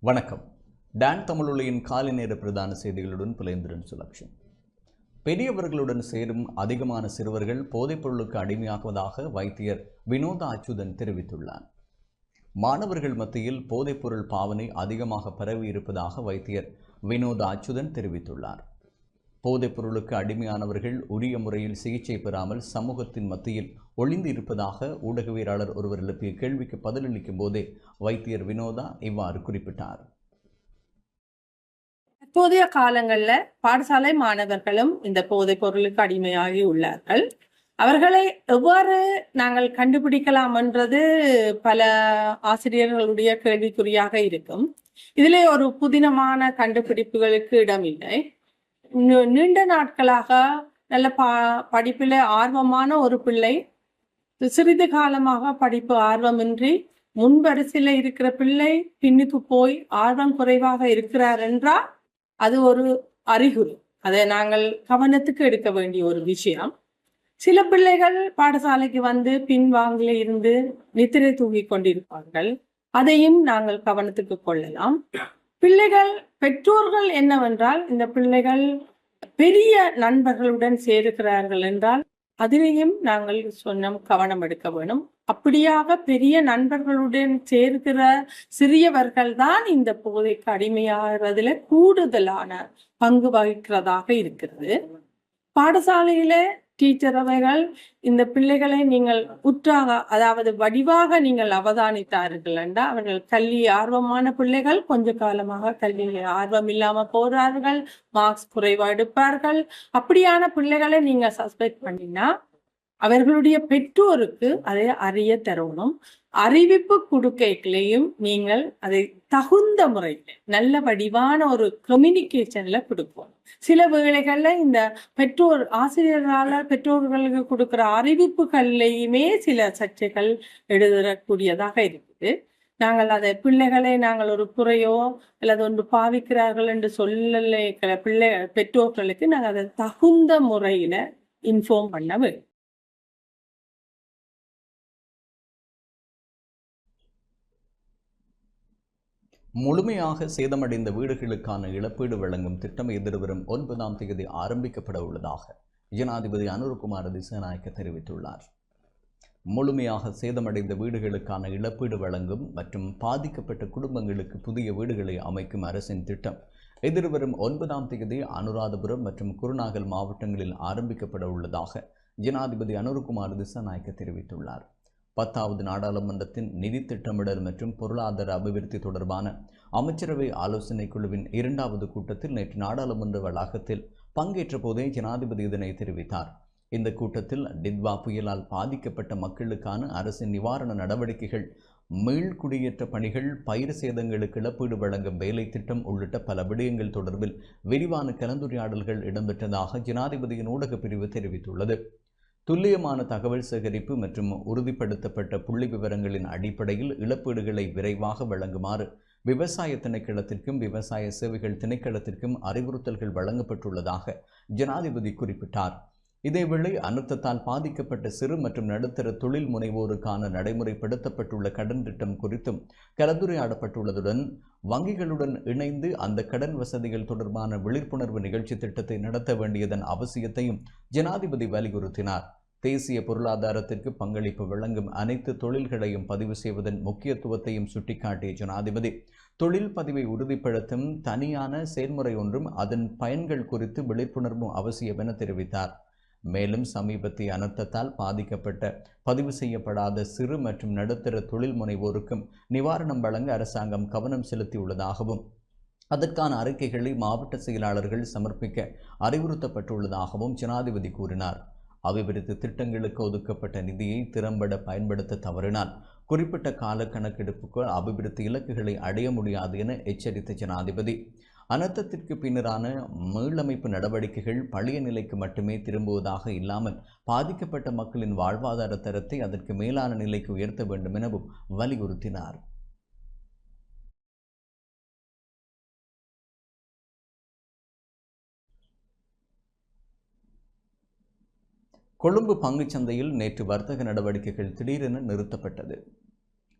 வணக்கம். டான் தமிழொலியின் காலை நேர பிரதான செய்திகளுடன் புலேந்திரன் சுலக்ஷன். பெரியவர்களுடன் சேரும் அதிகமான சிறுவர்கள் போதைப்பொருளுக்கு அடிமையாகுவதாக வைத்தியர் வினோத அச்சுதன் தெரிவித்துள்ளார். மாணவர்கள் மத்தியில் போதைப்பொருள் பாவனை அதிகமாக பரவி இருப்பதாக வைத்தியர் வினோத அச்சுதன் தெரிவித்துள்ளார். போதைப்பொருளுக்கு அடிமையானவர்கள் உரிய முறையில் சிகிச்சை பெறாமல் சமூகத்தின் மத்தியில் ஒளிந்து இருப்பதாக ஊடகவியலாளர் ஒருவர் எழுப்பிய கேள்விக்கு பதிலளிக்கும் போதே வைத்தியர் வினோதா இவ்வாறு குறிப்பிட்டார். தற்போதைய காலங்களில் பாடசாலை மாணவர்களும் இந்த போதைப் பொருளுக்கு அடிமையாகி உள்ளார்கள். அவர்களை எவ்வாறு நாங்கள் கண்டுபிடிக்கலாம் என்றது பல ஆசிரியர்களுடைய கேள்விக்குறியாக இருக்கும். இதிலே ஒரு புதினமான கண்டுபிடிப்புகளுக்கு இடமில்லை. இல்லை நீண்ட நாட்களாக நல்ல பா படிப்பில் ஆர்வமான ஒரு பிள்ளை சிறிது காலமாக படிப்பு ஆர்வமின்றி முன்வரிசையில் இருக்கிற பிள்ளை பின்னுக்கு போய் ஆர்வம் குறைவாக இருக்கிறார் என்றால் அது ஒரு அறிகுறி. அதை நாங்கள் கவனத்துக்கு எடுக்க வேண்டிய ஒரு விஷயம். சில பிள்ளைகள் பாடசாலைக்கு வந்து பின்வாங்கில இருந்து நித்திரை தூங்கி கொண்டிருப்பார்கள். அதையும் நாங்கள் கவனத்துக்கு கொள்ளலாம். பிள்ளைகள் பெற்றோர்கள் என்னவென்றால் இந்த பிள்ளைகள் பெரிய நண்பர்களுடன் சேருகிறார்கள் என்றால் அதிலையும் நாங்கள் சொன்னோம் கவனம் எடுக்க வேணும். அப்படியாக பெரிய நண்பர்களுடன் சேர்கிற சிறியவர்கள் தான் இந்த போதைக்கு அடிமையாகிறதுல கூடுதலான பங்கு வகிக்கிறதாக இருக்கிறது. பாடசாலையில டீச்சர் அவைகள் இந்த பிள்ளைகளை நீங்கள் உற்றாக அதாவது வடிவாக நீங்கள் அவதானித்தார்கள் என்றால் அவர்கள் கல்வி ஆர்வமான பிள்ளைகள் கொஞ்ச காலமாக கல்வியில் ஆர்வம் இல்லாம போறார்கள் மார்க்ஸ் குறைவா எடுப்பார்கள். அப்படியான பிள்ளைகளை நீங்க சஸ்பெக்ட் பண்ணினா அவர்களுடைய பெற்றோருக்கு அதை அறிய தரணும் அறிவிப்பு கொடுக்கைகளையும் நீங்கள் அதை தகுந்த முறையில் நல்ல வடிவான ஒரு கம்யூனிகேஷன்ல கொடுப்போம். சில வேளைகள்ல இந்த பெற்றோர் ஆசிரியரால பெற்றோர்களுக்கு கொடுக்கிற அறிவிப்புகள்லையுமே சில சர்ச்சைகள் எழுதக்கூடியதாக இருக்குது. நாங்கள் அதை பிள்ளைகளை நாங்கள் ஒரு குறையோ அல்லது ஒன்று பாவிக்கிறார்கள் என்று சொல்லலை பிள்ளை பெற்றோர்களுக்கு நாங்கள் அதை தகுந்த முறையில இன்ஃபார்ம் பண்ண வேண்டும். முழுமையாக சேதமடைந்த வீடுகளுக்கான இழப்பீடு வழங்கும் திட்டம் எதிர்வரும் ஒன்பதாம் தேதி ஆரம்பிக்கப்பட உள்ளதாக ஜனாதிபதி அனுர்குமார் திசாநாயக்க தெரிவித்துள்ளார். முழுமையாக சேதமடைந்த வீடுகளுக்கான இழப்பீடு வழங்கும் மற்றும் பாதிக்கப்பட்ட குடும்பங்களுக்கு புதிய வீடுகளை அமைக்கும் அரசின் திட்டம் எதிர்வரும் ஒன்பதாம் தேதி அனுராதபுரம் மற்றும் குருநாகல் மாவட்டங்களில் ஆரம்பிக்கப்பட உள்ளதாக ஜனாதிபதி அனுர்குமார் திசாநாயக்க தெரிவித்துள்ளார். பத்தாவது நாடாளுமன்றத்தின் நிதி திட்டமிடல் மற்றும் பொருளாதார அபிவிருத்தி தொடர்பான அமைச்சரவை ஆலோசனை குழுவின் இரண்டாவது கூட்டத்தில் நேற்று நாடாளுமன்ற வளாகத்தில் பங்கேற்ற போதே ஜனாதிபதி இதனை தெரிவித்தார். இந்த கூட்டத்தில் டித்வா புயலால் பாதிக்கப்பட்ட மக்களுக்கான அரசின் நிவாரண நடவடிக்கைகள் மீள்குடியேற்ற பணிகள் பயிர் சேதங்களுக்கு இழப்பீடு வழங்கும் வேலை திட்டம் உள்ளிட்ட பல விடயங்கள் தொடர்பில் விரிவான கலந்துரையாடல்கள் இடம்பெற்றதாக ஜனாதிபதியின் ஊடகப் பிரிவு தெரிவித்துள்ளது. துல்லியமான தகவல் சேகரிப்பு மற்றும் உறுதிப்படுத்தப்பட்ட புள்ளி விவரங்களின் அடிப்படையில் இழப்பீடுகளை விரைவாக வழங்குமாறு விவசாய திணைக்களத்திற்கும் விவசாய சேவைகள் திணைக்களத்திற்கும் அறிவுறுத்தல்கள் வழங்கப்பட்டுள்ளதாக ஜனாதிபதி குறிப்பிட்டார். இதேவேளை அனர்த்தத்தால் பாதிக்கப்பட்ட சிறு மற்றும் நடுத்தர தொழில் முனைவோருக்கான நடைமுறைப்படுத்தப்பட்டுள்ள கடன் திட்டம் குறித்தும் கலந்துரையாடப்பட்டுள்ளதுடன் வங்கிகளுடன் இணைந்து அந்த கடன் வசதிகள் தொடர்பான விழிப்புணர்வு நிகழ்ச்சி திட்டத்தை நடத்த வேண்டியதன் அவசியத்தையும் ஜனாதிபதி வலியுறுத்தினார். தேசிய பொருளாதாரத்திற்கு பங்களிப்பு வழங்கும் அனைத்து தொழில்களையும் பதிவு செய்வதன் முக்கியத்துவத்தையும் சுட்டிக்காட்டிய ஜனாதிபதி தொழில் பதிவை உறுதிப்படுத்தும் தனியான செயல்முறை ஒன்றும் அதன் பயன்கள் குறித்து விழிப்புணர்வும் அவசியம் என தெரிவித்தார். மேலும் சமீபத்திய அனர்த்தத்தால் பாதிக்கப்பட்ட பதிவு செய்யப்படாத சிறு மற்றும் நடுத்தர தொழில் முனைவோருக்கும் நிவாரணம் வழங்க அரசாங்கம் கவனம் செலுத்தியுள்ளதாகவும் அதற்கான அறிக்கைகளை மாவட்ட செயலாளர்கள் சமர்ப்பிக்க அறிவுறுத்தப்பட்டுள்ளதாகவும் ஜனாதிபதி கூறினார். அபிவிருத்தி திட்டங்களுக்கு ஒதுக்கப்பட்ட நிதியை திறம்பட பயன்படுத்த தவறினால் குறிப்பிட்ட கால கணக்கெடுப்புக்குள் அபிவிருத்தி இலக்குகளை அடைய முடியாது என எச்சரித்த ஜனாதிபதி அனர்த்தத்திற்கு பின்னரான மீளமைப்பு நடவடிக்கைகள் பழைய நிலைக்கு மட்டுமே திரும்புவதாக இல்லாமல் பாதிக்கப்பட்ட மக்களின் வாழ்வாதார தரத்தை அதற்கு மேலான நிலைக்கு உயர்த்த வேண்டும் எனவும் வலியுறுத்தினார். கொழும்பு பங்குச்சந்தையில் நேற்று வர்த்தக நடவடிக்கைகள் திடீரென நிறுத்தப்பட்டது.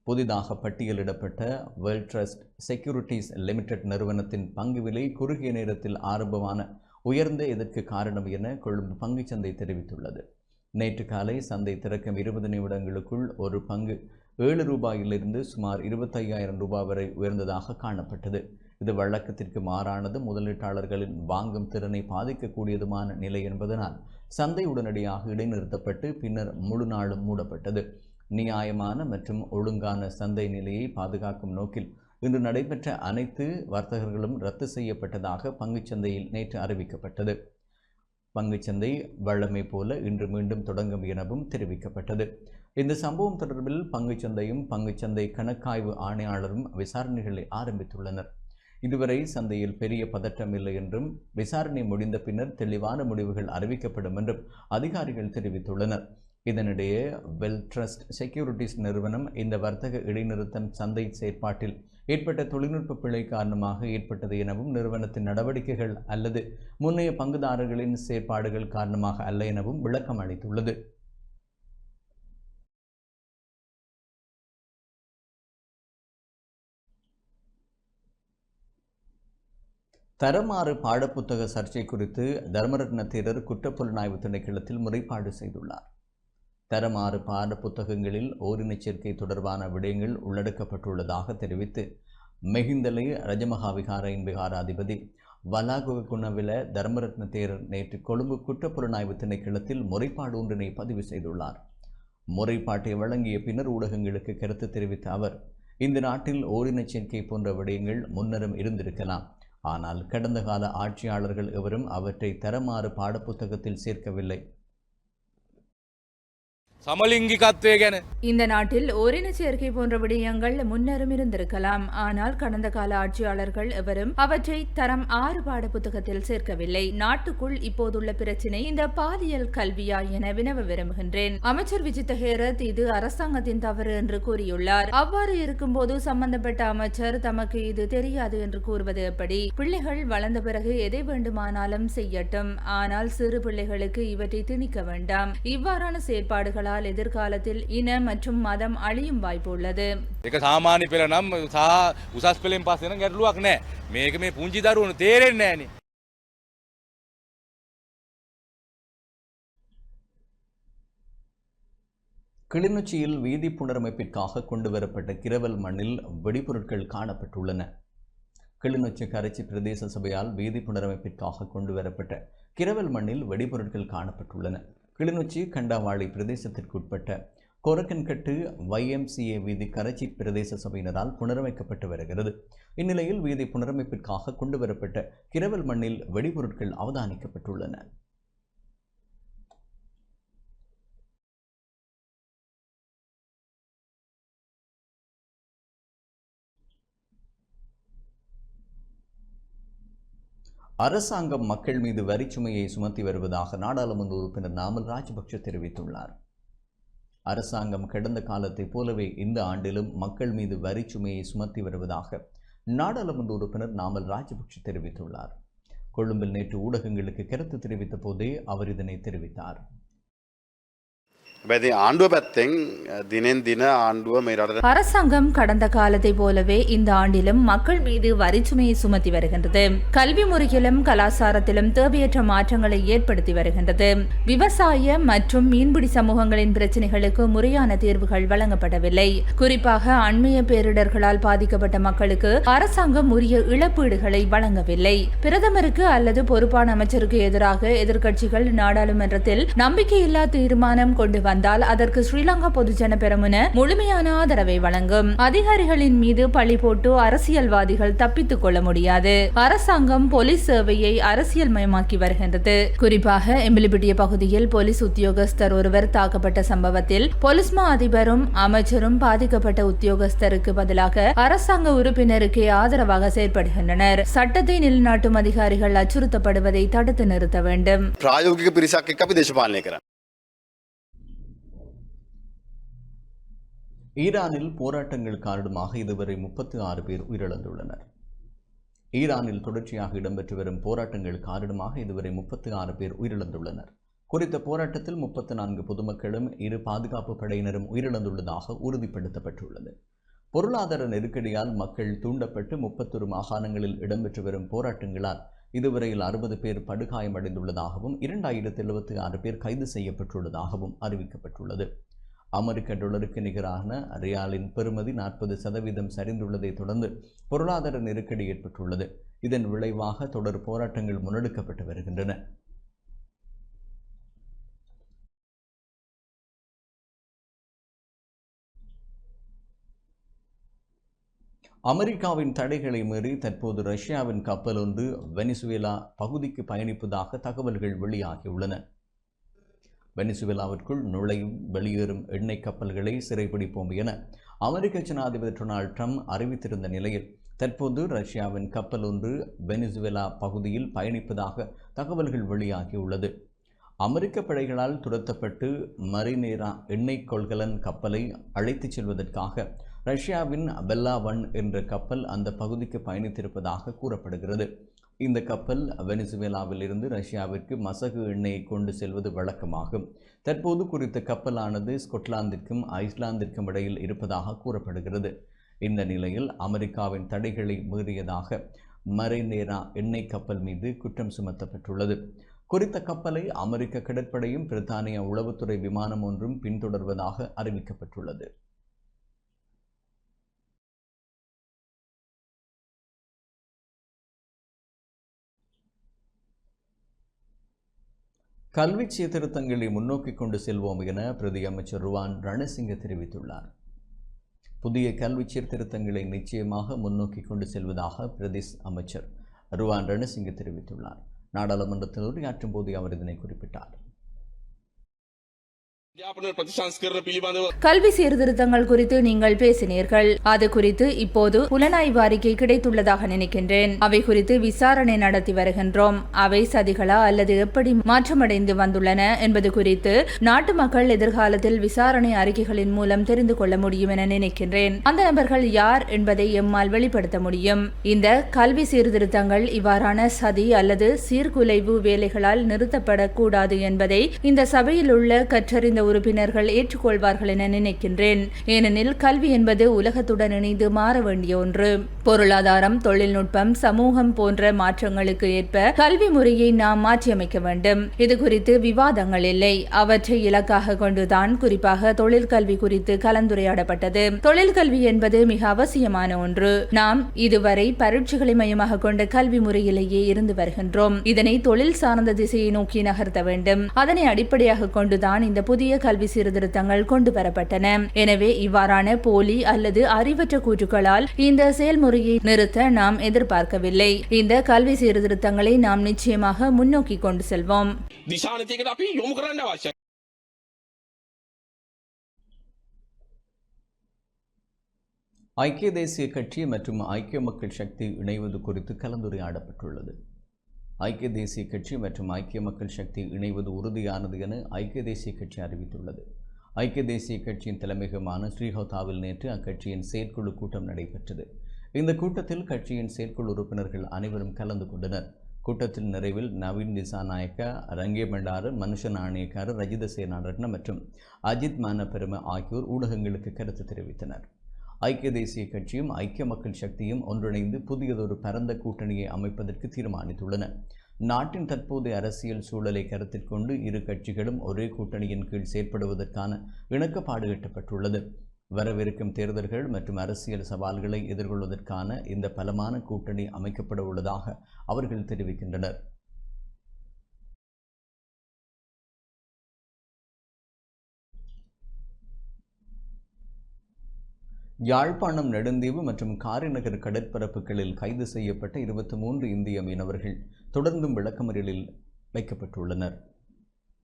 புதிதாக பட்டியலிடப்பட்ட வேர்ல்ட் ட்ரஸ்ட் செக்யூரிட்டிஸ் லிமிடெட் நிறுவனத்தின் பங்கு விலை குறுகிய நேரத்தில் ஆரம்பமான உயர்ந்த இதற்கு காரணம் என கொழும்பு பங்குச்சந்தை தெரிவித்துள்ளது. நேற்று காலை சந்தை திறக்கும் இருபது நிமிடங்களுக்குள் ஒரு பங்கு ஏழு ரூபாயிலிருந்து சுமார் இருபத்தையாயிரம் ரூபாய் வரை உயர்ந்ததாக காணப்பட்டது. இது வழக்கத்திற்கு மாறானது. முதலீட்டாளர்களின் வாங்கும் திறனை பாதிக்கக்கூடியதுமான நிலை என்பதனால் சந்தை உடனடியாக இடைநிறுத்தப்பட்டு பின்னர் முழு நாளும் மூடப்பட்டது. நியாயமான மற்றும் ஒழுங்கான சந்தை நிலையை பாதுகாக்கும் நோக்கில் இன்று நடைபெற்ற அனைத்து வர்த்தகர்களும் ரத்து செய்யப்பட்டதாக பங்குச்சந்தையில் நேற்று அறிவிக்கப்பட்டது. பங்குச்சந்தை வழமை போல இன்று மீண்டும் தொடங்கும் எனவும் தெரிவிக்கப்பட்டது. இந்த சம்பவம் தொடர்பில் பங்குச்சந்தையும் பங்குச்சந்தை கணக்காய்வு ஆணையாளரும் விசாரணைகளை ஆரம்பித்துள்ளனர். இதுவரை சந்தையில் பெரிய பதற்றம் இல்லை என்றும் விசாரணை முடிந்த பின்னர் தெளிவான முடிவுகள் அறிவிக்கப்படும் என்றும் அதிகாரிகள் தெரிவித்துள்ளனர். இதனிடையே வெல் ட்ரஸ்ட் செக்யூரிட்டிஸ் நிறுவனம் இந்த வர்த்தக இடைநிறுத்தம் சந்தை செயற்பாட்டில் ஏற்பட்ட தொழில்நுட்ப பிழை காரணமாக ஏற்பட்டது எனவும் நிறுவனத்தின் நடவடிக்கைகள் அல்லது முன்னைய பங்குதாரர்களின் செயற்பாடுகள் காரணமாக அல்ல எனவும் விளக்கம் அளித்துள்ளது. தரமாறு பாடப்புத்தக சர்ச்சை குறித்து தர்மரத்ன தேரர் குற்றப்புலனாய்வு திணைக்களத்தில் முறைப்பாடு செய்துள்ளார். தரமாறு பாட புத்தகங்களில் ஓரினச் சேர்க்கை தொடர்பான விடயங்கள் உள்ளடக்கப்பட்டுள்ளதாக தெரிவித்து மெஹிந்தலை ரஜமகாவிகாரின் விகாராதிபதி வலாகுகுணவில தர்மரத்ன தேரர் நேற்று கொழும்பு குற்றப்புலனாய்வு திணைக்களத்தில் முறைப்பாடு ஒன்றினை பதிவு செய்துள்ளார். முறைப்பாட்டை வழங்கிய பின்னர் ஊடகங்களுக்கு கருத்து தெரிவித்த அவர் இந்த நாட்டில் ஓரினச் சேர்க்கை போன்ற விடயங்கள் முன்னரும் இருந்திருக்கலாம். ஆனால் கடந்த கால ஆட்சியாளர்கள் எவரும் அவற்றை தரமாறு பாடப்புத்தகத்தில் சேர்க்கவில்லை. சமலிங்கிகத்துவே இந்த நாட்டில் ஓரின சேர்க்கை போன்ற விடயங்கள் முன்னரும் இருந்திருக்கலாம். ஆனால் கடந்த கால ஆட்சியாளர்கள் எவரும் அவற்றை தரம் ஆறு பாட புத்தகத்தில் சேர்க்கவில்லை. நாட்டுக்குள் இப்போதுள்ள பிரச்சினை இந்த பாலியல் கல்வியா என வினவ விரும்புகின்றேன். அமைச்சர் விஜித்த ஹேரத் இது அரசாங்கத்தின் தவறு என்று கூறியுள்ளார். அவ்வாறு இருக்கும்போது சம்பந்தப்பட்ட அமைச்சர் தமக்கு இது தெரியாது என்று கூறுவது எப்படி? பிள்ளைகள் வளர்ந்த பிறகு எதை வேண்டுமானாலும் செய்யட்டும். ஆனால் சிறு பிள்ளைகளுக்கு இவற்றை திணிக்க வேண்டாம். இவ்வாறான செயற்பாடுகளால் எதிர்காலத்தில் இன மற்றும் மதம் அழியும் வாய்ப்பு உள்ளது එක සාමාන්‍ය පෙළ නම් සහ උසස් පෙළෙන් පස්සෙන ගැටලුවක් නෑ මේක මේ පුංචි දරුවන තේරෙන්නේ නෑනේ கிளிநொச்சியில் வீதி புனரமைப்பிற்காக கொண்டுவரப்பட்ட கிரவல் மண்ணில் வெடிபொருட்கள் காணப்பட்டுள்ளன கிளிநொச்சி கரைச்சி பிரதேச சபையால் வீதி புனரமைப்பிற்காக கொண்டுவரப்பட்ட கிரவல் மண்ணில் வெடிபொருட்கள் காணப்பட்டுள்ளன கிளிநொச்சி கண்டாவாளி பிரதேசத்திற்குட்பட்ட கொரக்கன்கட்டு வைஎம்சிஏ வீதி கரைச்சி பிரதேச சபையினரால் புனரமைக்கப்பட்டு வருகிறது. இந்நிலையில் வீதி புனரமைப்பிற்காக கொண்டுவரப்பட்ட கிரவல் மண்ணில் வெடிபொருட்கள் அவதானிக்கப்பட்டுள்ளன. அரசாங்கம் மக்கள் மீது வரிச்சுமையை சுமத்தி வருவதாக நாடாளுமன்ற உறுப்பினர் நாமல் ராஜபக்ஷ தெரிவித்துள்ளார். அரசாங்கம் கடந்த காலத்தைப் போலவே இந்த ஆண்டிலும் மக்கள் மீது வரிச்சுமையை சுமத்தி வருவதாக நாடாளுமன்ற உறுப்பினர் நாமல் ராஜபக்ஷ தெரிவித்துள்ளார். கொழும்பில் நேற்று ஊடகங்களுக்கு கருத்து தெரிவித்த போதே அவர் இதனை தெரிவித்தார். அரசாங்கம் கடந்த காலத்தை போலவே இந்த ஆண்டிலும் மக்கள் மீது வரிச்சுமையை சுமத்தி வருகின்றது. கல்வி முறையிலும் கலாச்சாரத்திலும் தேவையற்ற மாற்றங்களை ஏற்படுத்தி வருகின்றது. விவசாய மற்றும் மீன்பிடி சமூகங்களின் பிரச்சினைகளுக்கு முறையான தீர்வுகள் வழங்கப்படவில்லை. குறிப்பாக அண்மைய பேரிடர்களால் பாதிக்கப்பட்ட மக்களுக்கு அரசாங்கம் உரிய இழப்பீடுகளை வழங்கவில்லை. பிரதமருக்கு அல்லது பொறுப்பான அமைச்சருக்கு எதிராக எதிர்க்கட்சிகள் நாடாளுமன்றத்தில் நம்பிக்கையில்லா தீர்மானம் கொண்டு வந்தால் அதற்கு ஸ்ரீலங்கா பொதுஜன பெரமுன முழுமையான ஆதரவை வழங்கும். அதிகாரிகளின் மீது பழி போட்டு அரசியல்வாதிகள் தப்பித்துக் கொள்ள முடியாது. அரசாங்கம் போலீஸ் சேவையை அரசியல் மயமாக்கி வருகின்றது. குறிப்பாக எம்பிலிபிட்டிய பகுதியில் போலீஸ் உத்தியோகஸ்தர் ஒருவர் தாக்கப்பட்ட சம்பவத்தில் போலீஸ் மா அதிபரும் அமைச்சரும் பாதிக்கப்பட்ட உத்தியோகஸ்தருக்கு பதிலாக அரசாங்க உறுப்பினருக்கே ஆதரவாக செயற்படுகின்றனர். சட்டத்தை நிலைநாட்டும் அதிகாரிகள் அச்சுறுத்தப்படுவதை தடுத்து நிறுத்த வேண்டும். ஈரானில் போராட்டங்கள் காரணமாக இதுவரை முப்பத்தி ஆறு பேர் உயிரிழந்துள்ளனர். ஈரானில் தொடர்ச்சியாக இடம்பெற்று வரும் போராட்டங்கள் காரணமாக இதுவரை முப்பத்தி ஆறு பேர் உயிரிழந்துள்ளனர். குறித்த போராட்டத்தில் முப்பத்தி நான்கு பொதுமக்களும் இரு பாதுகாப்பு படையினரும் உயிரிழந்துள்ளதாக உறுதிப்படுத்தப்பட்டுள்ளது. பொருளாதார நெருக்கடியால் மக்கள் தூண்டப்பட்டு முப்பத்தொரு மாகாணங்களில் இடம்பெற்று வரும் போராட்டங்களால் இதுவரையில் அறுபது பேர் படுகாயமடைந்துள்ளதாகவும் இரண்டாயிரத்தி எழுபத்தி ஆறு பேர் கைது செய்யப்பட்டுள்ளதாகவும் அறிவிக்கப்பட்டுள்ளது. அமெரிக்க டொலருக்கு நிகரான ரியாலின் பெறுமதி நாற்பது சதவீதம் சரிந்துள்ளதை தொடர்ந்து பொருளாதார நெருக்கடி ஏற்பட்டுள்ளது. இதன் விளைவாக தொடர் போராட்டங்கள் முன்னெடுக்கப்பட்டு வருகின்றன. அமெரிக்காவின் தடைகளை மீறி தற்போது ரஷ்யாவின் கப்பல் ஒன்று வெனிசுவேலா பகுதிக்கு பயணிப்பதாக தகவல்கள் வெளியாகியுள்ளன. வெனிசுவேலாவிற்குள் நுழையும் வெளியேறும் எண்ணெய் கப்பல்களை சிறைப்பிடிப்போம் என அமெரிக்க ஜனாதிபதி டொனால்ட் ட்ரம்ப் அறிவித்திருந்த நிலையில் தற்போது ரஷ்யாவின் கப்பல் ஒன்று வெனிசுவேலா பகுதியில் பயணிப்பதாக தகவல்கள் வெளியாகியுள்ளது. அமெரிக்க படைகளால் துரத்தப்பட்டு மரினேரா எண்ணெய் கொள்கலன் கப்பலை அழைத்துச் செல்வதற்காக ரஷ்யாவின் பெல்லா ஒன் என்ற கப்பல் அந்த பகுதிக்கு பயணித்திருப்பதாக கூறப்படுகிறது. இந்த கப்பல் வெனிசுவேலாவில் இருந்து ரஷ்யாவிற்கு மசகு எண்ணெயை கொண்டு செல்வது வழக்கமாகும். தற்போது குறித்த கப்பலானது ஸ்கொட்லாந்திற்கும் ஐஸ்லாந்திற்கும் இடையில் இருப்பதாக கூறப்படுகிறது. இந்த நிலையில் அமெரிக்காவின் தடைகளை மீறியதாக மரைநேரா எண்ணெய் கப்பல் மீது குற்றம் சுமத்தப்பட்டுள்ளது. குறித்த கப்பலை அமெரிக்க கடற்படையும் பிரித்தானிய உளவுத்துறை விமானம் ஒன்றும் பின்தொடர்வதாக அறிவிக்கப்பட்டுள்ளது. கல்வி சீர்திருத்தங்களை முன்னோக்கி கொண்டு செல்வோம் என பிரதி அமைச்சர் ருவான் ரணசிங்க தெரிவித்துள்ளார். புதிய கல்வி சீர்திருத்தங்களை நிச்சயமாக முன்னோக்கி கொண்டு செல்வதாக பிரதேஷ் அமைச்சர் ருவான் ரணசிங்க தெரிவித்துள்ளார். நாடாளுமன்றத்தில் உரையாற்றும் போது அவர் இதனை குறிப்பிட்டார். கல்வி சீர்திருத்தங்கள் குறித்து நீங்கள் பேசினீர்கள். அது குறித்து இப்போது புலனாய்வு அறிக்கை கிடைத்துள்ளதாக நினைக்கின்றேன். அவை குறித்து விசாரணை நடத்தி வருகின்றோம். அவை சதிகளா அல்லது எப்படி மாற்றமடைந்து வந்துள்ளன என்பது குறித்து நாட்டு மக்கள் எதிர்காலத்தில் விசாரணை அறிக்கைகளின் மூலம் தெரிந்து கொள்ள முடியும் என நினைக்கின்றேன். அந்த நபர்கள் யார் என்பதை எம்மால் வெளிப்படுத்த முடியும். இந்த கல்வி சீர்திருத்தங்கள் இவ்வாறான சதி அல்லது சீர்குலைவு வேலைகளால் நிறுத்தப்படக்கூடாது என்பதை இந்த சபையில் உள்ள கற்றறிந்த உறுப்பினர்கள் ஏற்றுக்கொள்வார்கள் என நினைக்கின்றேன். ஏனெனில் கல்வி என்பது உலகத்துடன் இணைந்து மாற வேண்டிய ஒன்று. பொருளாதாரம் தொழில்நுட்பம் சமூகம் போன்ற மாற்றங்களுக்கு ஏற்ப கல்வி முறையை நாம் மாற்றியமைக்க வேண்டும். இது குறித்து விவாதங்கள் இல்லை. அவற்றை இலக்காக கொண்டுதான் குறிப்பாக தொழிற்கல்வி குறித்து கலந்துரையாடப்பட்டது. தொழிற்கல்வி என்பது மிக அவசியமான ஒன்று. நாம் இதுவரை பரீட்சைகளை மையமாக கொண்ட கல்வி முறையிலேயே இருந்து வருகின்றோம். இதனை தொழில் சார்ந்த திசையை நோக்கி நகர்த்த வேண்டும். அதனை அடிப்படையாக கொண்டுதான் இந்த புதிய புதிய கல்வி சீர்திருத்தங்கள் கொண்டு வரப்பட்டன எனவே இவ்வாறான போலி அல்லது அறிவற்ற கூற்றுகளால் இந்த செயல்முறையை நிறுத்த நாம் எதிர்பார்க்கவில்லை. இந்த கல்வி சீர்திருத்தங்களை நாம் நிச்சயமாக முன்னோக்கி கொண்டு செல்வோம். ஐக்கிய தேசிய கட்சி மற்றும் ஐக்கிய மக்கள் சக்தி இணைவது குறித்து கலந்துரையாடப்பட்டுள்ளது. ஐக்கிய தேசிய கட்சி மற்றும் ஐக்கிய மக்கள் சக்தி இணைவது உறுதியானது என ஐக்கிய தேசிய கட்சி அறிவித்துள்ளது. ஐக்கிய தேசிய கட்சியின் தலைமையகமான ஸ்ரீஹோதாவில் நேற்று அக்கட்சியின் செயற்குழு கூட்டம் நடைபெற்றது. இந்த கூட்டத்தில் கட்சியின் செயற்குழு உறுப்பினர்கள் அனைவரும் கலந்து கொண்டனர். கூட்டத்தின் நிறைவில் நவீன் திசாநாயக்கா ரங்கே பண்டாரு மனுஷ நாணயக்காரர் ரஜித சேனாரட்ன மற்றும் அஜித் மானபெரும ஆகியோர் ஊடகங்களுக்கு கருத்து தெரிவித்தனர். ஐக்கிய தேசிய கட்சியும் ஐக்கிய மக்கள் சக்தியும் ஒன்றிணைந்து புதியதொரு பரந்த கூட்டணியை அமைப்பதற்கு தீர்மானித்துள்ளன. நாட்டின் தற்போதைய அரசியல் சூழலை கருத்தில் கொண்டு இரு கட்சிகளும் ஒரே கூட்டணியின் கீழ் செயற்படுவதற்கான இணக்கப்பாடு எட்டப்பட்டுள்ளது. வரவிருக்கும் தேர்தல்கள் மற்றும் அரசியல் சவால்களை எதிர்கொள்வதற்கான இந்த பலமான கூட்டணி அமைக்கப்பட உள்ளதாக அவர்கள் தெரிவிக்கின்றனர். யாழ்ப்பாணம் நெடுந்தீவு மற்றும் காரிநகர் கடற்பரப்புகளில் கைது செய்யப்பட்ட இருபத்தி மூன்று இந்திய மீனவர்கள் தொடர்ந்தும் விளக்கமறியலில் வைக்கப்பட்டுள்ளனர்.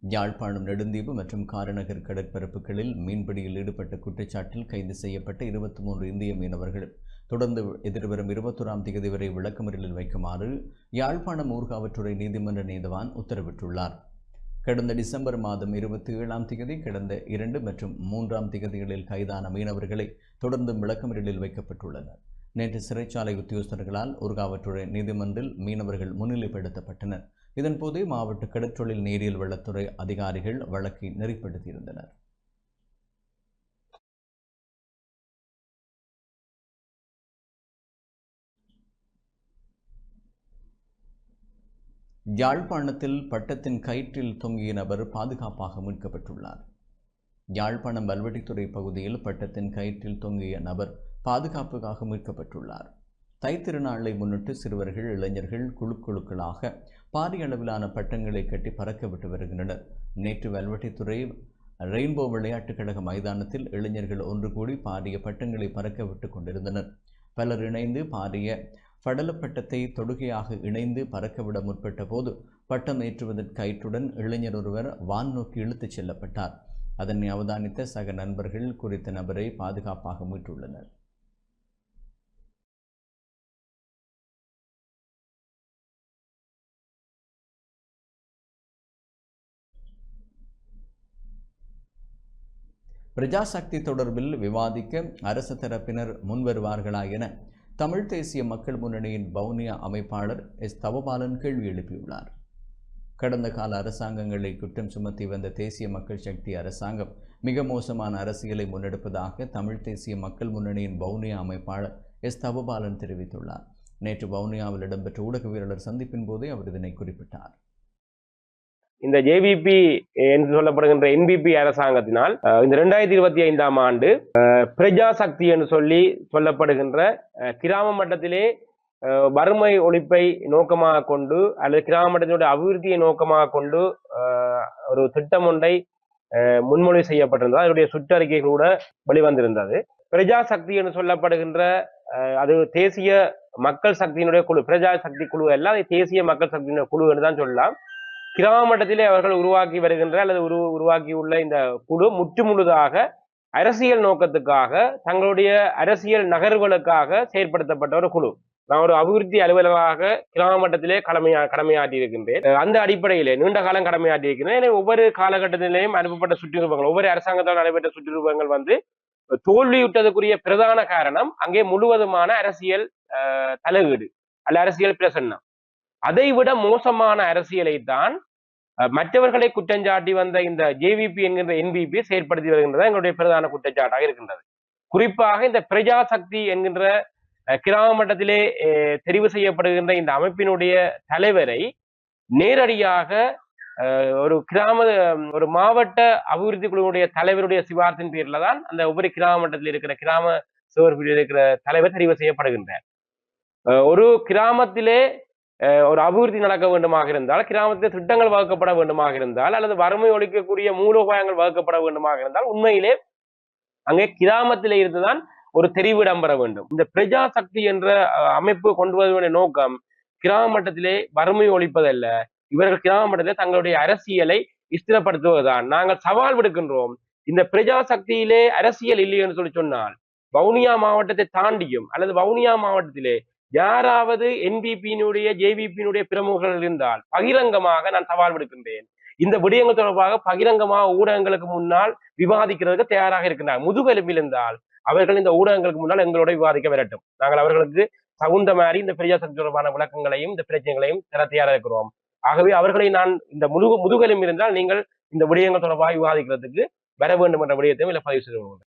யாழ்ப்பாணம் நெடுந்தீவு மற்றும் காரிநகர் கடற்பரப்புகளில் மீன்பிடியில் ஈடுபட்ட குற்றச்சாட்டில் கைது செய்யப்பட்ட இருபத்தி மூன்று இந்திய மீனவர்கள் தொடர்ந்து எதிர்வரும் இருபத்தொராம் தேதி வரை விளக்கமறியலில் வைக்குமாறு யாழ்ப்பாணம் ஊர்காவற்றுறை நீதிமன்ற நீதவான் உத்தரவிட்டுள்ளார். கடந்த டிசம்பர் மாதம் இருபத்தி ஏழாம் தேதி கடந்த இரண்டு மற்றும் மூன்றாம் தேதிகளில் கைதான மீனவர்களை தொடர்ந்து விளக்கமறியலில் வைக்கப்பட்டுள்ளனர். நேற்று சிறைச்சாலை உத்தியோகஸ்தர்களால் உருகாவற்றுறை நீதிமன்றில் மீனவர்கள் முன்னிலைப்படுத்தப்பட்டனர். இதன்போது மாவட்ட கடற்றொழில் நீரியல் வள்ளத்துறை அதிகாரிகள் வழக்கை நெறிப்படுத்தியிருந்தனர். யாழ்ப்பாணத்தில் பட்டத்தின் கயிற்றில் தொங்கிய நபர் பாதுகாப்பாக மீட்கப்பட்டுள்ளார். யாழ்ப்பாணம் வல்வெட்டித்துறை பகுதியில் பட்டத்தின் கயிற்றில் தொங்கிய நபர் பாதுகாப்புக்காக மீட்கப்பட்டுள்ளார். தைத்திருநாளை முன்னிட்டு சிறுவர்கள் இளைஞர்கள் குழுக்குழுக்களாக பாரிய அளவிலான பட்டங்களை கட்டி பறக்க விட்டு வருகின்றனர். நேற்று வல்வெட்டித்துறை ரெயின்போ விளையாட்டுக் கழக மைதானத்தில் இளைஞர்கள் ஒன்று கூடி பாரிய பட்டங்களை பறக்க விட்டு கொண்டிருந்தனர். பலர் இணைந்து பாரிய படலப்பட்டத்தை தொடுகையாக இணைந்து பறக்கவிட முற்பட்ட போது பட்டம் ஏற்றுவதற்கு கயிற்றுடன் இளைஞர் ஒருவர் வான் நோக்கி இழுத்துச் செல்லப்பட்டார். அதனை அவதானித்த சக நண்பர்கள் குறித்த நபரை பாதுகாப்பாக மீட்டுள்ளனர். பிரஜாசக்தி தொடர்பில் விவாதிக்க அரசு தரப்பினர் முன்வருவார்களா என தமிழ் தேசிய மக்கள் முன்னணியின் வவுனியா அமைப்பாளர் எஸ் தவபாலன் கேள்வி எழுப்பியுள்ளார். கடந்த கால அரசாங்கங்களை குற்றம் சுமத்தி வந்த தேசிய மக்கள் சக்தி அரசாங்கம் மிக மோசமான அரசியலை முன்னெடுப்பதாக தமிழ் தேசிய மக்கள் முன்னணியின் வவுனியா அமைப்பாளர் எஸ். தவபாலன் தெரிவித்துள்ளார். நேற்று வவுனியாவில் இடம்பெற்ற ஊடகவியலாளர் சந்திப்பின் போதே அவர் இதனை குறிப்பிட்டார். இந்த ஜேவிபி என்று சொல்லப்படுகின்ற என்பிபி அரசாங்கத்தினால் இந்த ரெண்டாயிரத்தி இருபத்தி ஐந்தாம் ஆண்டு அஹ், பிரஜா சக்தி என்று சொல்லி சொல்லப்படுகின்ற கிராம மட்டத்திலே வறுமை ஒழிப்பை நோக்கமாக கொண்டு அல்லது கிராம மட்டத்தினுடைய அபிவிருத்தியை நோக்கமாக கொண்டு ஒரு திட்டம் ஒன்றை முன்மொழி முன்மொழிவு செய்யப்பட்டிருந்தது. அதனுடைய சுற்றறிக்கை கூட வெளிவந்திருந்தது. பிரஜா சக்தி என்று சொல்லப்படுகின்ற அது தேசிய மக்கள் சக்தியினுடைய குழு. பிரஜா சக்தி குழு அல்ல அது தேசிய மக்கள் சக்தியினுடைய குழு என்று தான் சொல்லலாம். கிராம மட்டத்திலே அவர்கள் உருவாக்கி வருகின்ற அல்லது உரு உருவாக்கியுள்ள இந்த குழு முற்றுமுழுதாக அரசியல் நோக்கத்துக்காக தங்களுடைய அரசியல் நகர்வுகளுக்காக செயற்படுத்தப்பட்ட ஒரு குழு. நான் ஒரு அபிவிருத்தி அலுவலராக கிராம மட்டத்திலே கடமையா கடமையாற்றி இருக்கின்றேன் அந்த அடிப்படையிலே நீண்ட காலம் கடமையாற்றி இருக்கின்றேன் எனவே ஒவ்வொரு காலகட்டத்திலேயும் அனுப்பப்பட்ட சுற்றுரூபங்கள் ஒவ்வொரு அரசாங்கத்தால் நடைபெற்ற சுற்றுரூபங்கள் வந்து தோல்வியுற்றதுக்குரிய பிரதான காரணம் அங்கே முழுவதுமான அரசியல் அஹ், தலையீடு அல்ல அரசியல் பிரசன்னம். அதை விட மோசமான அரசியலை தான் மற்றவர்களை குற்றஞ்சாட்டி வந்த இந்த ஜேவிபி என்கின்ற என்பிபி செயற்படுத்தி வருகின்றது எங்களுடைய பிரதான குற்றச்சாட்டாக இருக்கின்றது. குறிப்பாக இந்த பிரஜா சக்தி என்கின்ற கிராம மட்டத்திலே தெரிவு செய்யப்படுகின்ற இந்த அமைப்பினுடைய தலைவரை நேரடியாக அஹ், ஒரு கிராம ஒரு மாவட்ட அபிவிருத்தி குழுவுடைய தலைவருடைய சிபார்த்தின் பேர்ல தான் அந்த ஒவ்வொரு கிராம மட்டத்தில் இருக்கிற கிராம சுவர்களில் இருக்கிற தலைவர் தெரிவு செய்யப்படுகின்றார். அஹ், ஒரு கிராமத்திலே அஹ், ஒரு அபிவிருத்தி நடக்க வேண்டுமாக இருந்தால் கிராமத்தில் திட்டங்கள் வகுக்கப்பட வேண்டுமாக இருந்தால் அல்லது வறுமை ஒழிக்கக்கூடிய மூலோபாயங்கள் வகுக்கப்பட வேண்டுமாக இருந்தால் உண்மையிலே அங்கே கிராமத்திலே இருந்துதான் ஒரு தெரிவு இடம்பெற வேண்டும். இந்த பிரஜா சக்தி என்ற அஹ், அமைப்பு கொண்டு வருவதனுடைய நோக்கம் கிராம மட்டத்திலே வறுமை ஒழிப்பதல்ல. இவர்கள் கிராம மட்டத்திலே தங்களுடைய அரசியலை ஸ்திரப்படுத்துவதுதான். நாங்கள் சவால் விடுக்கின்றோம். இந்த பிரஜா சக்தியிலே அரசியல் இல்லை என்று சொல்லி சொன்னால் வவுனியா மாவட்டத்தை தாண்டியும் அல்லது வவுனியா மாவட்டத்திலே யாராவது என்பிபியினுடைய ஜேவிபியினுடைய பிரமுகர்கள் இருந்தால் பகிரங்கமாக நான் சவால் விடுக்கின்றேன். இந்த விடயங்கள் தொடர்பாக பகிரங்கமாக ஊடகங்களுக்கு முன்னால் விவாதிக்கிறதுக்கு தயாராக இருக்கின்றார் முதுகெலும்பில் இருந்தால் அவர்கள் இந்த ஊடகங்களுக்கு முன்னால் எங்களோட விவாதிக்க விரட்டும். நாங்கள் அவர்களுக்கு தகுந்த மாதிரி இந்த பிரஜா சக்தி தொடர்பான விளக்கங்களையும் இந்த பிரச்சனைகளையும் தர தயாராக இருக்கிறோம். ஆகவே அவர்களை நான் இந்த முதுகு முதுகலும் இருந்தால் நீங்கள் இந்த விடயங்கள் தொடர்பாக விவாதிக்கிறதுக்கு வர வேண்டும் என்ற விடயத்தையும் இல்லை பதிவு செய்து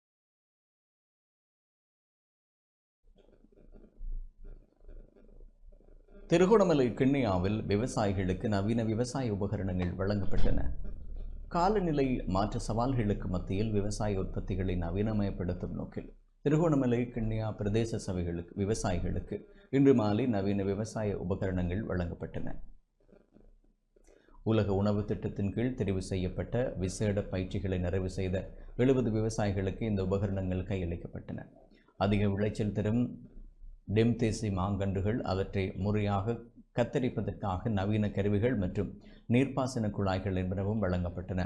திருகோணமலை கிண்ணியாவில் விவசாயிகளுக்கு நவீன விவசாய உபகரணங்கள் வழங்கப்பட்டன. காலநிலை மாற்ற சவால்களுக்கு மத்தியில் விவசாய உற்பத்திகளை நவீனமயப்படுத்தும் நோக்கில் திருகோணமலை கிண்ணியா பிரதேச சபைகளுக்கு விவசாயிகளுக்கு இன்று மாலை நவீன விவசாய உபகரணங்கள் வழங்கப்பட்டன. உலக உணவு திட்டத்தின் கீழ் தெரிவு செய்யப்பட்ட விசேட பயிற்சிகளை நிறைவு செய்த எழுபது விவசாயிகளுக்கு இந்த உபகரணங்கள் கையளிக்கப்பட்டன. அதிக விளைச்சல் தரும் டெம்தேசி மாங்கன்றுகள் அவற்றை முறையாக கத்தரிப்பதற்காக நவீன கருவிகள் மற்றும் நீர்ப்பாசன குழாய்கள் என்பனவும் வழங்கப்பட்டன.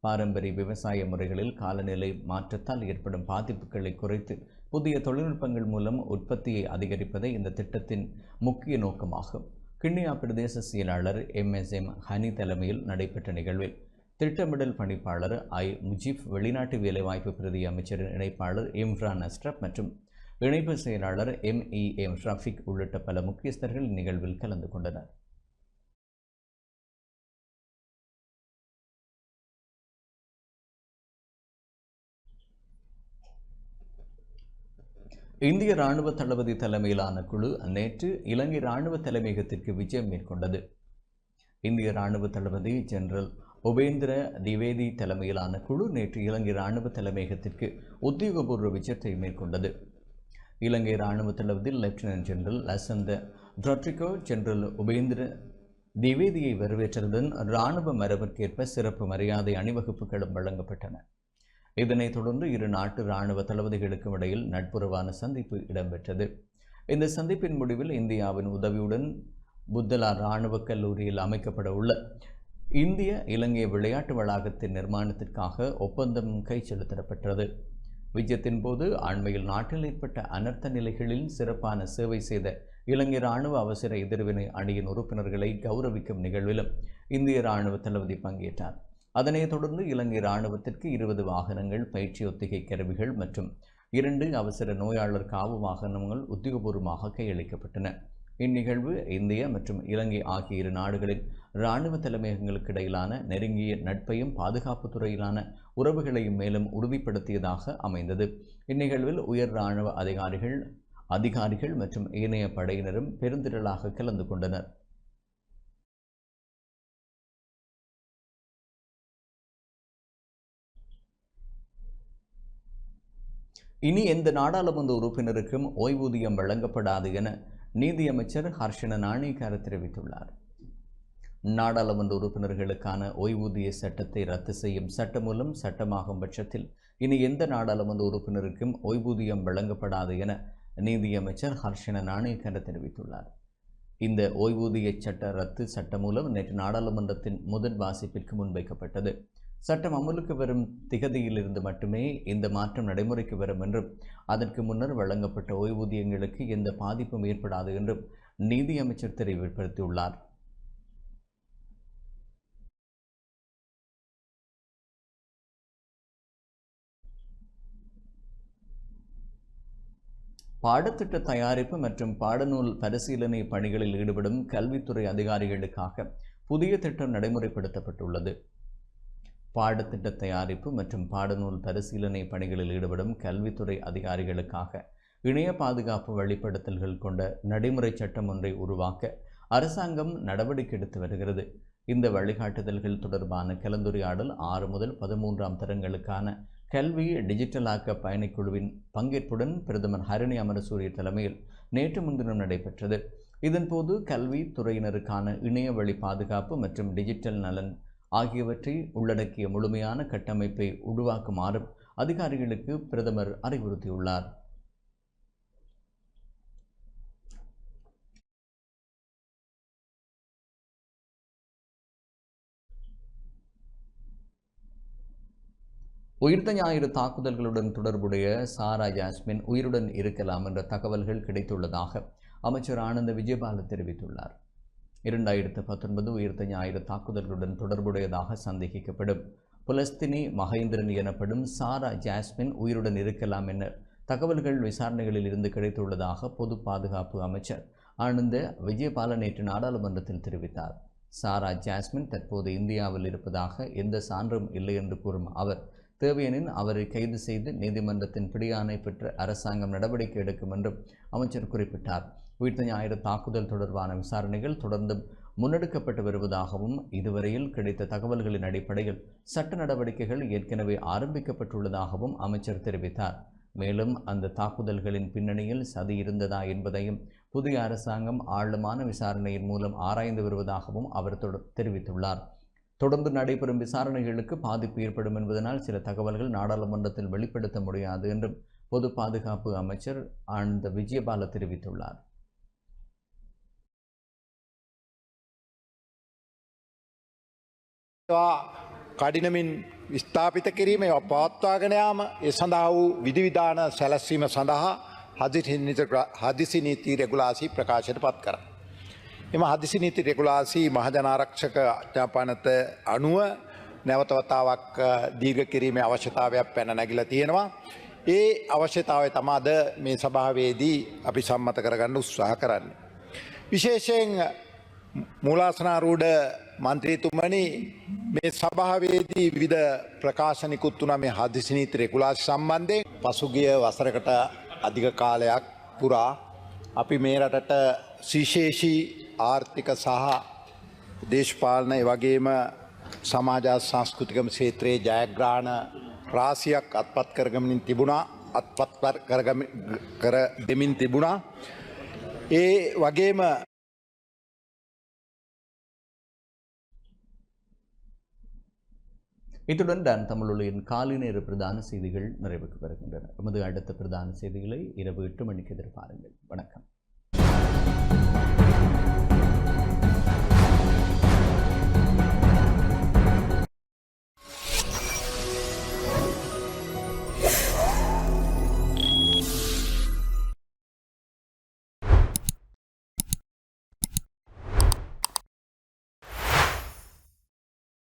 பாரம்பரிய விவசாய முறைகளில் காலநிலை மாற்றத்தால் ஏற்படும் பாதிப்புகளை குறைத்து புதிய தொழில்நுட்பங்கள் மூலம் உற்பத்தியை அதிகரிப்பதே இந்த திட்டத்தின் முக்கிய நோக்கமாகும். கிண்ணியா பிரதேச செயலாளர் எம்எஸ்எம் ஹனி தலைமையில் நடைபெற்ற நிகழ்வில் திட்டமிடல் பணிப்பாளர் ஐ. முஜீப் வெளிநாட்டு வேலைவாய்ப்பு பிரதி அமைச்சரின் இணைப்பாளர் இம்ரான் அஸ்ரப் மற்றும் இணைப்பு செயலாளர் எம். இ. எம். ஷாஃபிக் உள்ளிட்ட பல முக்கியஸ்தர்கள் நிகழ்வில் கலந்து கொண்டனர். இந்திய இராணுவ தளபதி தலைமையிலான குழு நேற்று இலங்கை இராணுவ தலைமையகத்திற்கு விஜயம் மேற்கொண்டது. இந்திய இராணுவ தளபதி ஜெனரல் உபேந்திர திவேதி தலைமையிலான குழு நேற்று இலங்கை இராணுவ தலைமையகத்திற்கு உத்தியோகபூர்வ விஜயத்தை மேற்கொண்டது. இலங்கை இராணுவ தளபதி lieutenant general Lasantha Rodrigo general Upendra திவேதியை வரவேற்றதுடன் இராணுவ மரபிற்கேற்ப சிறப்பு மரியாதை அணிவகுப்புகளும் வழங்கப்பட்டன. இதனைத் தொடர்ந்து இரு நாட்டு இராணுவ தளபதிகளுக்கும் இடையில் நட்புறவான சந்திப்பு இடம்பெற்றது. இந்த சந்திப்பின் முடிவில் இந்தியாவின் உதவியுடன் புத்தலா இராணுவ கல்லூரியில் அமைக்கப்பட உள்ள இந்திய இலங்கை விளையாட்டு வளாகத்தின் நிர்மாணத்திற்காக ஒப்பந்தம் கைச்செலுத்திடப்பட்டது விஜயத்தின் போது அண்மையில் நாட்டில் ஏற்பட்ட அனர்த்த நிலைகளில் சிறப்பான சேவை செய்த இலங்கை இராணுவ அவசர எதிர்வினை அணியின் உறுப்பினர்களை கௌரவிக்கும் நிகழ்விலும் இந்திய இராணுவ தளபதி பங்கேற்றார். அதனைத் தொடர்ந்து இலங்கை இராணுவத்திற்கு இருபது வாகனங்கள் பயிற்சி ஒத்திகை கருவிகள் மற்றும் இரண்டு அவசர நோயாளர் காவு வாகனங்கள் உத்தியோகபூர்வமாக கையளிக்கப்பட்டன. இந்நிகழ்வு இந்தியா மற்றும் இலங்கை ஆகிய இரு நாடுகளின் இராணுவ தலைமையகங்களுக்கு இடையிலான நெருங்கிய நட்பையும் பாதுகாப்பு துறையிலான உறவுகளையும் மேலும் உறுதிப்படுத்தியதாக அமைந்தது. இந்நிகழ்வில் உயர் இராணுவ அதிகாரிகள் அதிகாரிகள் மற்றும் ஏனைய படையினரும் பெருந்திரளாக கலந்து கொண்டனர். இனி எந்த நாடாளுமன்ற உறுப்பினருக்கும் ஓய்வூதியம் வழங்கப்படாது என நீதியமைச்சர் ஹர்ஷன நாணயக்கார தெரிவித்துள்ளார். நாடாளுமன்ற உறுப்பினர்களுக்கான ஓய்வூதிய சட்டத்தை ரத்து செய்யும் சட்டம் மூலம் சட்டமாகும் பட்சத்தில் இனி எந்த நாடாளுமன்ற உறுப்பினருக்கும் ஓய்வூதியம் வழங்கப்படாது என நீதியமைச்சர் ஹர்ஷன நாணயக்கார தெரிவித்துள்ளார். இந்த ஓய்வூதிய சட்ட ரத்து சட்டம் மூலம் நேற்று நாடாளுமன்றத்தின் முதல் வாசிப்பிற்கு முன்வைக்கப்பட்டது. சட்டம் அமலுக்கு வரும் திகதியிலிருந்து மட்டுமே இந்த மாற்றம் நடைமுறைக்கு வரும் என்றும் அதற்கு முன்னர் வழங்கப்பட்ட ஓய்வூதியங்களுக்கு எந்த பாதிப்பும் ஏற்படாது என்றும் நீதி அமைச்சர் தெரிவிப்படுத்தியுள்ளார் பாடத்திட்ட தயாரிப்பு மற்றும் பாடநூல் பரிசீலனை பணிகளில் ஈடுபடும் கல்வித்துறை அதிகாரிகளுக்காக புதிய திட்டம் நடைமுறைப்படுத்தப்பட்டுள்ளது. பாடத்திட்ட தயாரிப்பு மற்றும் பாடநூல் பரிசீலனை பணிகளில் ஈடுபடும் கல்வித்துறை அதிகாரிகளுக்காக இணைய பாதுகாப்பு வழிப்படுத்தல்கள் கொண்ட நடைமுறை சட்டம் ஒன்றை உருவாக்க அரசாங்கம் நடவடிக்கை எடுத்து வருகிறது. இந்த வழிகாட்டுதல்கள் தொடர்பான கலந்துரையாடல் ஆறு முதல் பதிமூன்றாம் தரங்களுக்கான கல்வி டிஜிட்டலாக்க பயணிக்குழுவின் பங்கேற்புடன் பிரதமர் ஹரணி அமரசூரிய தலைமையில் நேற்று முன்தினம் நடைபெற்றது. இதன்போது கல்வி துறையினருக்கான இணைய வழி பாதுகாப்பு மற்றும் டிஜிட்டல் நலன் ஆகியவற்றை உள்ளடக்கிய முழுமையான கட்டமைப்பை உருவாக்குமாறு அதிகாரிகளுக்கு பிரதமர் அறிவுறுத்தியுள்ளார். உயிர்த்த ஞாயிறு தாக்குதல்களுடன் தொடர்புடைய சாரா ஜாஸ்மின் உயிருடன் இருக்கலாம் என்ற தகவல்கள் கிடைத்துள்ளதாக அமைச்சர் ஆனந்த விஜயபால தெரிவித்துள்ளார். இரண்டாயிரத்து பத்தொன்பது உயிர்த்த ஞாயிறு தாக்குதல்களுடன் தொடர்புடையதாக சந்தேகிக்கப்படும். புலஸ்தினி மகேந்திரன் எனப்படும் சாரா ஜாஸ்மின் உயிருடன் இருக்கலாம் என தகவல்கள் விசாரணைகளில் இருந்து கிடைத்துள்ளதாக பொது பாதுகாப்பு அமைச்சர் ஆனந்த விஜயபால நேற்று நாடாளுமன்றத்தில் தெரிவித்தார். சாரா ஜாஸ்மின் தற்போது இந்தியாவில் இருப்பதாக எந்த சான்றும் இல்லை என்று கூறும் அவர் தேவையெனின் அவரை கைது செய்து நீதிமன்றத்தின் பிடியாணை பெற்று அரசாங்கம் நடவடிக்கை எடுக்கும் என்றும் அமைச்சர் குறிப்பிட்டார். உயிர்த்த ஞாயிறு தாக்குதல் தொடர்பான விசாரணைகள் தொடர்ந்து முன்னெடுக்கப்பட்டு வருவதாகவும் இதுவரையில் கிடைத்த தகவல்களின் அடிப்படையில் சட்ட நடவடிக்கைகள் ஏற்கனவே ஆரம்பிக்கப்பட்டுள்ளதாகவும் அமைச்சர் தெரிவித்தார். மேலும் அந்த தாக்குதல்களின் பின்னணியில் சதி இருந்ததா என்பதையும் புதிய அரசாங்கம் ஆழமான விசாரணையின் மூலம் ஆராய்ந்து வருவதாகவும் அவர் தெரிவித்துள்ளார். தொடர்ந்து நடைபெறும் விசாரணைகளுக்கு பாதிப்பு ஏற்படும் என்பதனால் சில தகவல்கள் நாடாளுமன்றத்தில் வெளிப்படுத்த முடியாது என்றும் பொது பாதுகாப்பு அமைச்சர் ஆனந்த விஜயபால தெரிவித்துள்ளார். කඩිනමින් ස්ථාපිත කිරීම ඒවා පවත්වාගෙන යාම ඒ සඳහා වූ විධවිධාන සැලැස්වීම සඳහා හදිසි නීති- හදිසි නීති රෙගුලාසි ප්‍රකාශයට පත් කර. එම හදිසි නීති රෙගුලාසි මහජනාරක්ෂක අඥාපානත අනුව නැවතවතාවක් දීර්ඝ කිරීමේ අවශ්‍යතාවයක් පැන නැගිල තියෙනවා. ඒ අවශ්‍යතාවය තමාද මේ සභාවේදී අපි සම්මත කරගන්න උත්සාහ කරන්න. විශේෂයෙන් මූලාසනාරූඩ මන්ත්‍රීතුමනි මේ සභාවේදී විධ ප්‍රකාශනිකුත් වන මේ හදිසිනීත රෙකුලාසි සම්බන්ධය පසුගිය වසරකට අධික කාලයක් පුරා අපි මේ රටට සුවිශේෂී ආර්ථික සහ දේශපාලන එවගේම සමාජා සංස්කෘතිකම ක්ෂේත්‍රයේ ජයග්‍රාණ රාසියක් අත්පත් කරගමින් තිබුණා අත්පත් කරගම කර දෙමින් තිබුණා. ඒ වගේම இத்துடன் டான் தமிழொலியின் காலை நேர பிரதான செய்திகள் நிறைவுக்கு வருகின்றன. நமது அடுத்த பிரதான செய்திகளை இரவு எட்டு மணிக்கு எதிர்பாருங்கள். வணக்கம்.